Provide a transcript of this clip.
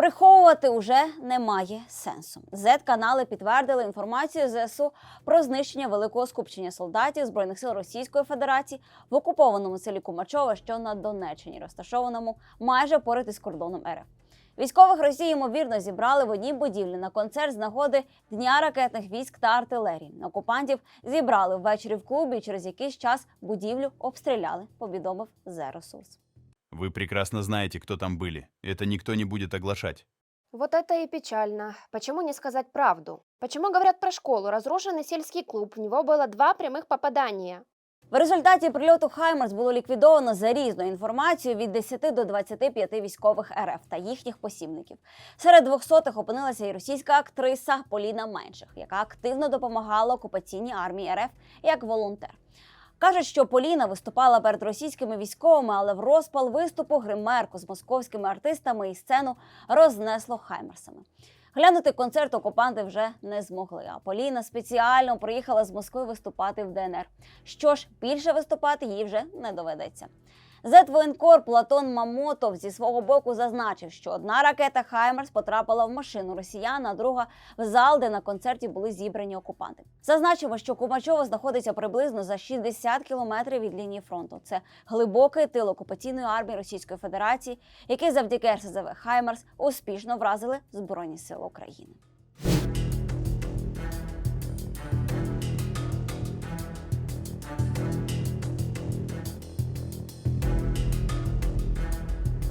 Приховувати уже немає сенсу. Z-канали підтвердили інформацію ЗСУ про знищення великого скупчення солдатів збройних сил Російської Федерації в окупованому селі Кумачова, що на Донеччині, розташованому майже поряд із кордоном РФ. Військових Росії ймовірно зібрали в одній будівлі на концерт з нагоди Дня ракетних військ та артилерії. Окупантів зібрали ввечері в клубі. Через якийсь час будівлю обстріляли. Повідомив Зеросурс. Вы прекрасно знаете, кто там были. Это никто не будет оглашать. Вот это и печально. Почему не сказать правду? Почему говорят про школу? Разрушенный сельский клуб, в него было два прямых попадания. В результаті прильоту Хаймерс було ліквідовано за різною інформацією від 10 до 25 військових РФ та їхніх посібників. Серед 200-х опинилася і російська актриса Поліна Менших, яка активно допомагала окупаційній армії РФ як волонтер. Кажуть, що Поліна виступала перед російськими військовими, але в розпал виступу гримерку з московськими артистами і сцену рознесло хаймерсами. Глянути концерт окупанти вже не змогли. А Поліна спеціально приїхала з Москви виступати в ДНР. Що ж, більше виступати їй вже не доведеться. Зетвоєнкор Платон Мамотов зі свого боку зазначив, що одна ракета Хаймерс потрапила в машину росіян, а друга в зал, де на концерті були зібрані окупанти. Зазначимо, що Кумачово знаходиться приблизно за 60 кілометрів від лінії фронту. Це глибокий тил окупаційної армії Російської Федерації, який завдяки РСЗВ Хаймерс успішно вразили Збройні Сили України.